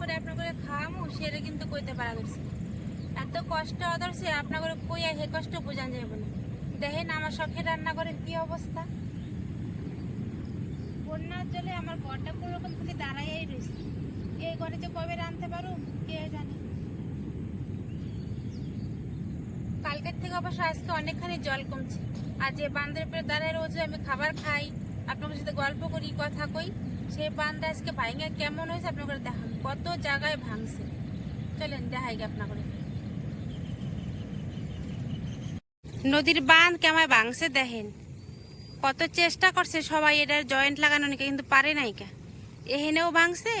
করে আপনার খাওয়ামু সেটা কিন্তু কইতে পারা না। এত কষ্ট আদর্শে আপনার কইয়া হে কষ্ট বোঝান যাবে না। দেখেন আমার শখের রান্না করে কি অবস্থা। বন্যার জলে আমার ঘরটা কোনো রকম থেকে দাঁড়াইয়াই রয়েছে এই ঘরে যে কবে রাঁধতে পারো, কে জানে। কালকের থেকে অবশ্য আজকে অনেকখানি জল কমছে। আর যে বান্ধের উপরে দাঁড়ায় রোজ আমি খাবার খাই। আপনাদের সাথে গল্প করি, কথা কই। সেই বান্ধ আজকে ভাইঙ্গা কেমন হয়েছে আপনাদের দেখান। কত জায়গায় ভাঙছে। চলেন, দেখাই গে আপনাদের নদীর বাঁধ কেমন ভাঙছে দেখেন। কত চেষ্টা করছে সবাই এটার জয়েন্ট লাগানো নাকি, কিন্তু পারে নাই কা। এহেনেও ভাঙছে,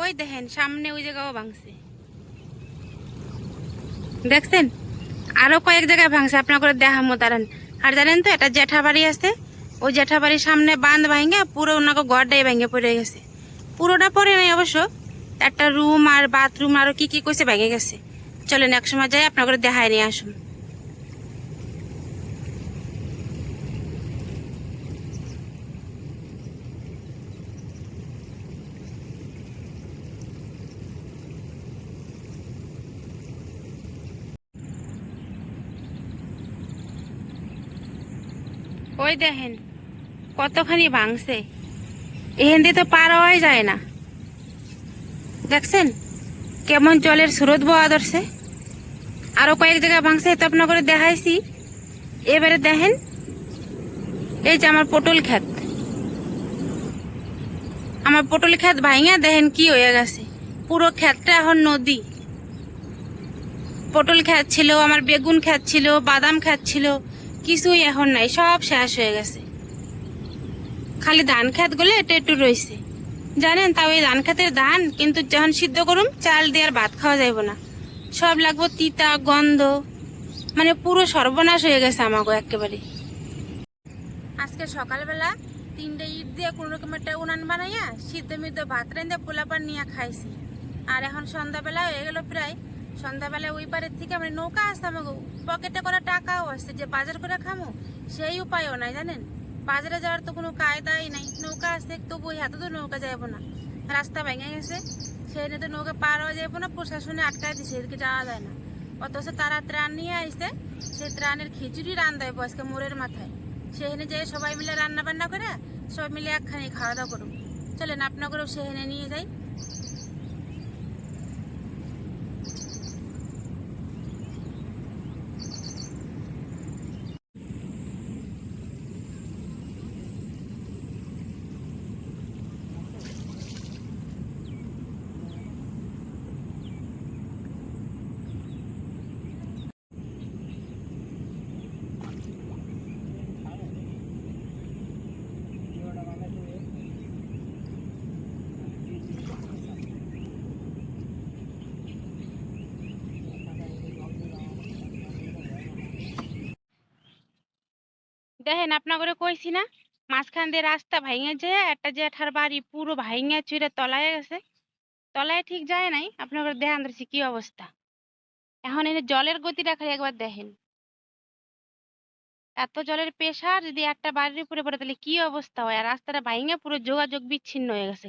ওই দেখেন, সামনে ওই জায়গাও ভাঙছে। দেখছেন? আরও কয়েক জায়গায় ভাঙছে আপনার করে দেখামো, দাঁড়ান। আর জানেন তো, এটা জ্যাঠা বাড়ি আছে ওই জ্যাঠা বাড়ির সামনে বাঁধ ভাঙে পুরো ওনাকে ঘরটাই ভেঙে পড়ে গেছে। পুরোটা পরে নাই অবশ্য। একটা রুম আর বাথরুম আরও কি কি কইছে ভেঙে গেছে। চলেন এক সময় যাই, আপনার করে দেখায় নিয়ে আসুন। ওই দেখেন কতখানি ভাঙছে? এখান দিয়ে তো পার হওয়াই যায় না। দেখছেন? কেমন জলের স্রোত বওয়া ধরছে। আরও কয়েক জায়গায় ভাঙছে তো আপনার করে দেখাইছি। এবারে দেখেন, এই যে আমার পটল ক্ষেত। আমার পটল ক্ষেত ভাঙিয়া দেখেন কি হয়ে গেছে। পুরো ক্ষেতটা এখন নদী। পটল ক্ষেত ছিল, আমার বেগুন ক্ষেত ছিল, বাদাম ক্ষেত ছিল, কিছুই এখন নাই, সব শেষ হয়ে গেছে। খালি ধান ক্ষেতগুলো এটা একটু রয়েছে জানেন, তাও এই ধান ক্ষেতের ধান কিন্তু যখন সিদ্ধ করুম, চাল দিয়ে আর ভাত খাওয়া যাইব না। সব লাগবো তিতা, গন্ধ মানে পুরো সর্বনাশ হয়ে গেছে আমাকে একেবারে। আজকে সকালবেলা তিনটে ইট দিয়ে কোনো রকম একটা উনান বানাইয়া, সিদ্ধ মিদ্ধ ভাত রেঁধে, পোলাপান নিয়ে খাইছি। আর এখন সন্ধ্যাবেলা হয়ে গেল প্রায়। সন্ধ্যাবেলা ওই পারের থেকে মানে নৌকা আসতে আমাকে পকেটে করা টাকাও আসছে যে বাজার করে খামো, সেই উপায়ও নাই, জানেন? বাজারে যাওয়ার তো কোনো কায়দাই নাই। নৌকা আসছে তবু ওই হাতে তো নৌকা যাব না। রাস্তা ভেঙে গেছে সেই তো নৌকা পার হওয়া যাব না, প্রশাসনে আটকায় দিছে, এদিকে যাওয়া যায় না। অথচ তারা ত্রাণ নিয়ে আসছে সেই ত্রাণের খিচুড়ি রান দেয় আজকে মোড়ের মাথায়। সেখানে যেয়ে সবাই মিলে রান্না বান্না করে, সবাই মিলে একখানে খাওয়া দাওয়া করুন চলেন আপনাকেও সেখানে নিয়ে যাই। দেখেন, আপনাকে কইছি না, মাঝখান দিয়ে রাস্তা ভাঙে যে একটা জেঠার বাড়ি পুরো ভাঙে চুরে তলায় গেছে। তলায় ঠিক যায় নাই, আপনাকে দেখান দিচ্ছি কি অবস্থা। এখন এনে জলের গতিটা খালি একবার দেখেন। এত জলের প্রেসার যদি একটা বাড়ির উপরে পড়ে তাহলে কি অবস্থা হয়? আর রাস্তাটা ভাঙে পুরো যোগাযোগ বিচ্ছিন্ন হয়ে গেছে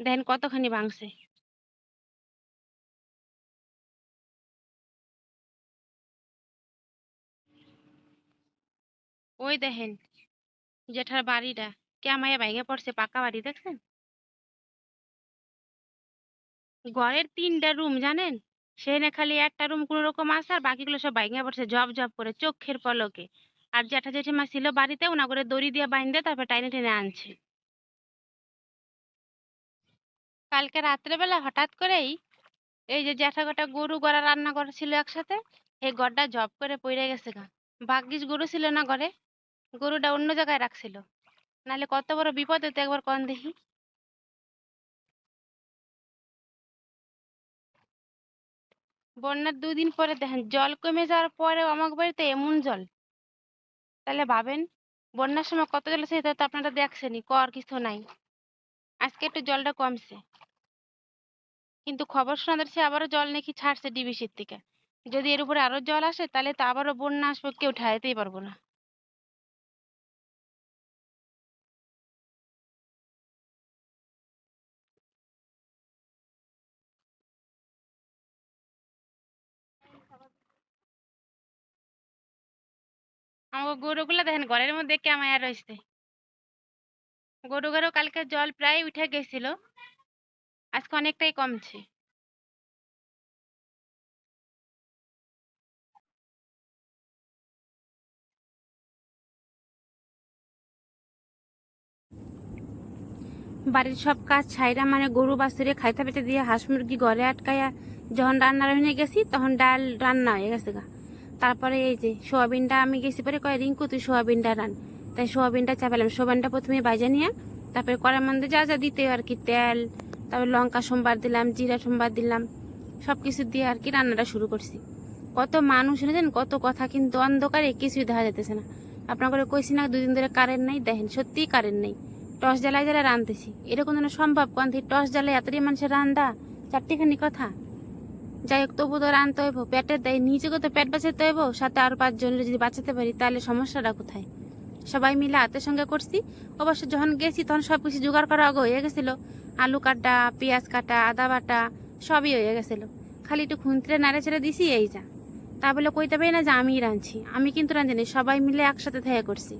দেখেন কতখানি ভাঙছে। ওই দেখেন, জেঠার বাড়িটা। কেমাইয়া ভেঙে পড়ছে পাকা বাড়ি দেখছেন? ঘরের তিনটা রুম জানেন? সেখানে খালি একটা রুম কোনো রকম আছে আর বাকিগুলো সব ভেঙে পড়ছে জব জব করে চোখের পলকে। আর জ্যাঠা জেঠিমা ছিল বাড়িতে ওনা করে দড়ি দিয়ে বাইন্ধে তারপর টাইনে টেনে আনছে। কালকে রাত্রেবেলা হঠাৎ করেই এই যে জ্যাঠা গোটা গরু গড়া রান্না করেছিল একসাথে, এই গড়টা জব করে পড়ে গেছে গা। ভাগ্যিস গরু ছিল না ঘরে। গরুটা অন্য জায়গায় রাখছিল। নাহলে কত বড় বিপদ হতো একবার কন দেখি। বন্যার দুদিন পরে দেখেন, জল কমে যাওয়ার পরেও আমার বাড়িতে এমন জল। তাহলে ভাবেন, বন্যার সময় কত জল আছে তো আপনারা দেখছেনই, কর কিছু নাই। আজকে একটু জলটা কমছে। কিন্তু খবর শোনা যাচ্ছে আবারও জল নাকি ছাড়ছে ডিবিসির থেকে। যদি এর উপরে আরও জল আসে, তাহলে তো আবারও বন্যা আসবে, কেউ ঠেকাইতেই পারব না। আমার গরুগুলো দেখেন ঘরের মধ্যে কেমায়া রয়েছে গরু গরু কালকে জল প্রায় উঠে গেছিল আজকে অনেকটাই কমছে বাড়ির সব কাজ ছাইরা মানে গরু বাছুরে খাইতে পেতে দিয়ে হাঁস মুরগি ঘরে আটকায়া যখন রান্না হয়ে গেছি তখন ডাল রান্না হয়ে গেছে গা তারপরে এই যে সোয়াবিনটা আমি গেছি পরে কয় রিঙ্কু, তুই সোয়াবিনটা রান। তাই সোয়াবিনটা চাপালাম। সোয়াবিনটা প্রথমে বাজে নিয়ে, তারপরে কড়ার মধ্যে যা যা দিতে আর কি, তেল, তারপর লঙ্কা সোমবার দিলাম, জিরা সোমবার দিলাম সব কিছু দিয়ে আর কি রান্নাটা শুরু করছি। কত মানুষ শুনেছেন কত কথা, কিন্তু অন্ধকারে কিছুই দেখা যেতেছে না। আপনার কইছি না দুদিন ধরে কারেন্ট নাই, দেখেন, সত্যিই কারেন্ট নেই। টস জ্বালায় জ্বালাই রাঁধতেছি। এরকম যেন সম্ভব, কোন টস জ্বালায় এতটাই মানুষের রান্দা, চারটিখানি কথা। যাই হোক তবু তো রানতে হইব। পেটের দেয় নিজেকে তো পেট বাঁচাতে হইব? সাথে আরও পাঁচজনের যদি বাঁচাতে পারি, তাহলে সমস্যাটা কোথায়? সবাই মিলে হাতের সঙ্গে করছি। অবশ্য যখন গেছি, তখন সব কিছু জোগাড় করা আগে হয়ে গেছিল। আলু কাটা, পেঁয়াজ কাটা, আদা বাটা, সবই হয়ে গেছিল। খালি একটু খুন্তিরে নাড়ে ছেড়ে দিছি, এই যা। তা বলে কইতে পারি না যে আমিই রাঁধছি। আমি কিন্তু রাঁধিনি সবাই মিলে একসাথে থেকে করছি।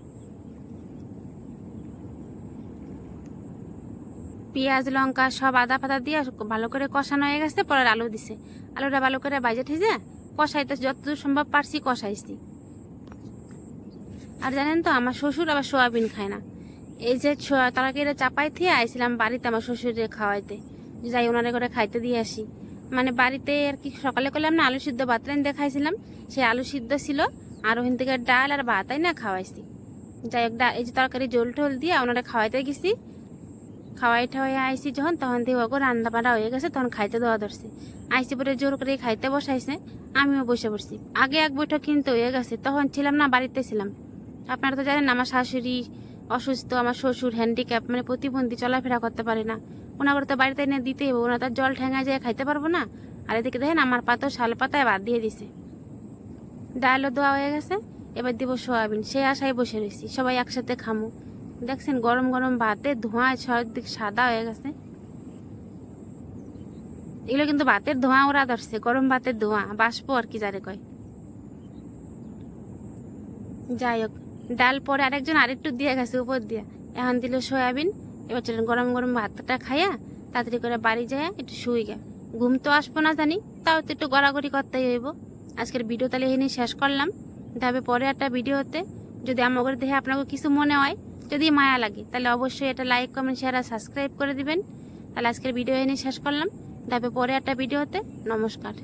পেঁয়াজ, লঙ্কা সব আদা ফাদা দিয়ে ভালো করে কষানো হয়ে গেছে, পরে আলু দিছে। আলুটা ভালো করে বাজে ঠিজে কষাইতে যতদূর সম্ভব পারছি কষাইছি। আর জানেন তো, আমার শ্বশুর আবার সোয়াবিন খায় না। এই যে তরকারিটা চাপাই থেকে আইছিলাম বাড়িতে আমার শ্বশুরে খাওয়াইতে। যাই ওনারে করে খাইতে দিয়ে আসি। মানে বাড়িতে আর কি সকালে করলাম না, আলু সিদ্ধ ভাত দেখাইছিলাম সেই আলু সিদ্ধ ছিল, আর ওখান থেকে ডাল আর ভাতাই না খাওয়াইছি। যাই হোক এই যে তরকারি জল টোল দিয়ে ওনারা খাওয়াইতে গেছি। খাওয়াই ঠাওয়াই আইসি যখন তখন দিয়ে ওকে রান্না বান্না হয়ে গেছে, তখন খাইতে দেওয়া ধরছে। আইসি পরে জোর করে খাইতে বসাইছে, আমিও বসে পড়ছি। আগে এক বৈঠক কিন্তু হয়ে গেছে, তখন ছিলাম না, বাড়িতে ছিলাম। আপনারা তো জানেন, আমার শাশুড়ি অসুস্থ, আমার শ্বশুর হ্যান্ডিক্যাপ মানে প্রতিবন্ধী চলাফেরা করতে পারে না। ওনাকে তো বাড়িতে এনে দিতেই হবে ওনা তার জল ঠেঙায় যায় খাইতে পারব না। আর এদিকে দেখেন, আমার পাতো শাল পাতায় বাদ দিয়ে দিছে। ডালও দেওয়া হয়ে গেছে, এবার দিব সোয়াবিন সে আশায় বসে রয়েছি সবাই একসাথে খামু। দেখছেন গরম গরম ভাতে ধোঁয়ায় দিক সাদা হয়ে গেছে। এগুলো কিন্তু ভাতের ধোঁয়া ওরা ধরছে, গরম ভাতের ধোঁয়া, বাষ্প আর কি যারে কয়। যাই হোক, ডাল পরে আরেকজন আরেকটু দিয়ে গেছে উপর দিয়ে। এখন দিল সয়াবিন, এবার চলেন গরম গরম ভাতটা খাইয়া তাড়াতাড়ি করে বাড়ি যায় একটু শুই গে ঘুম তো আসব না জানি, তাও তো একটু গড়াগড়ি করতেই হইব। আজকের ভিডিও তাহলে এখানে শেষ করলাম। তবে পরে একটা ভিডিওতে যদি আমাকে দেখে আপনাকে কিছু মনে হয় যদি মায়া লাগে, তাহলে অবশ্যই এটা লাইক কমেন্ট শেয়ার আর সাবস্ক্রাইব করে দিবেন। তাহলে আজকের ভিডিও এনে শেষ করলাম। তারপরে পরে একটা ভিডিওতে নমস্কার।